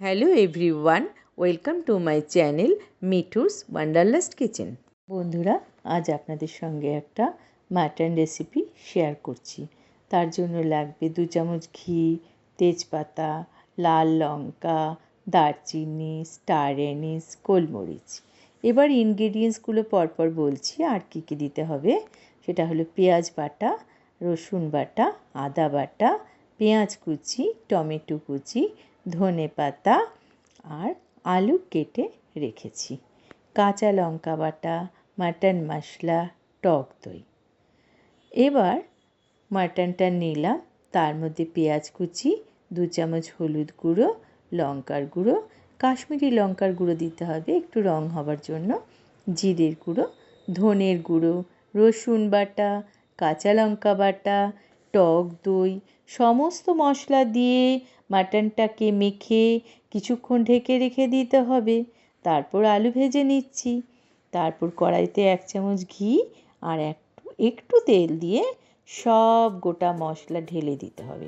Hello everyone welcome to my channel Mithu's wanderlust kitchen বন্ধুরা, আজ আপনাদের সঙ্গে একটা মাটন রেসিপি শেয়ার করছি। তার জন্য লাগবে দু চামচ ঘি, তেজপাতা, লাল লঙ্কা, দারচিনি স্টার এনিস গোলমরিচ। এবার ইনগ্রিডিয়েন্টসগুলো পরপর বলছি, আর কী কী দিতে হবে? সেটা হলো পেঁয়াজ বাটা, রসুন বাটা, আদা বাটা, পেঁয়াজ কুচি, টমেটো কুচি ধনে পাতা আর আলু কেটে রেখেছি। কাঁচা লঙ্কা বাটা, মাটন মশলা, টক দই। এবার মাটনটা নিলাম। তার মধ্যে পেঁয়াজ কুচি, দু চামচ হলুদ গুঁড়ো, লঙ্কার গুঁড়ো, কাশ্মীরি লঙ্কার গুঁড়ো দিতে হবে। একটু রং হবার জন্য জিরের গুঁড়ো, ধনের গুঁড়ো, রসুন বাটা, কাঁচা লঙ্কা বাটা টক দই, সমস্ত মশলা দিয়ে মাটনটাকে মেখে কিছুক্ষণ ঢেকে রেখে দিতে হবে। তারপর আলু ভেজে নিচ্ছি। তারপর কড়াইতে এক চামচ ঘি আর একটু একটু তেল দিয়ে সব গোটা মশলা ঢেলে দিতে হবে।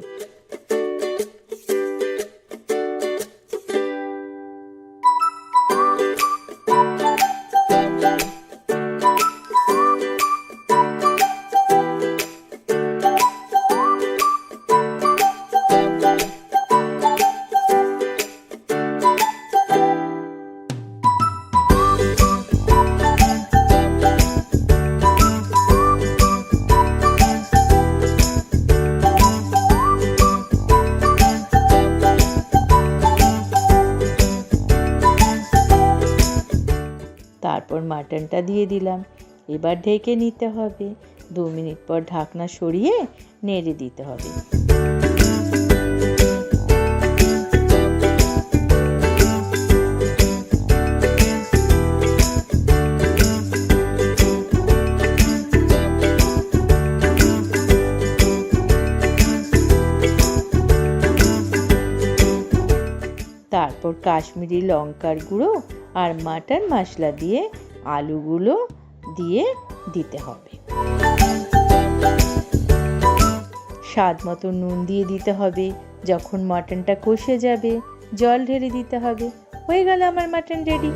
তারপর মাটনটা দিয়ে দিলাম। এবার ঢেকে নিতে হবে। দু মিনিট পর ঢাকনা সরিয়ে নেড়ে দিতে হবে। তারপর কাশ্মীরি লঙ্কার গুঁড়ো আর মাটন মশলা দিয়ে আলুগুলো দিয়ে দিতে হবে। স্বাদ মতো নুন দিয়ে দিতে হবে, যখন মাটনটা কষে যাবে, জল ঢেলে দিতে হবে। হয়ে গেল আমার মাটন রেডি।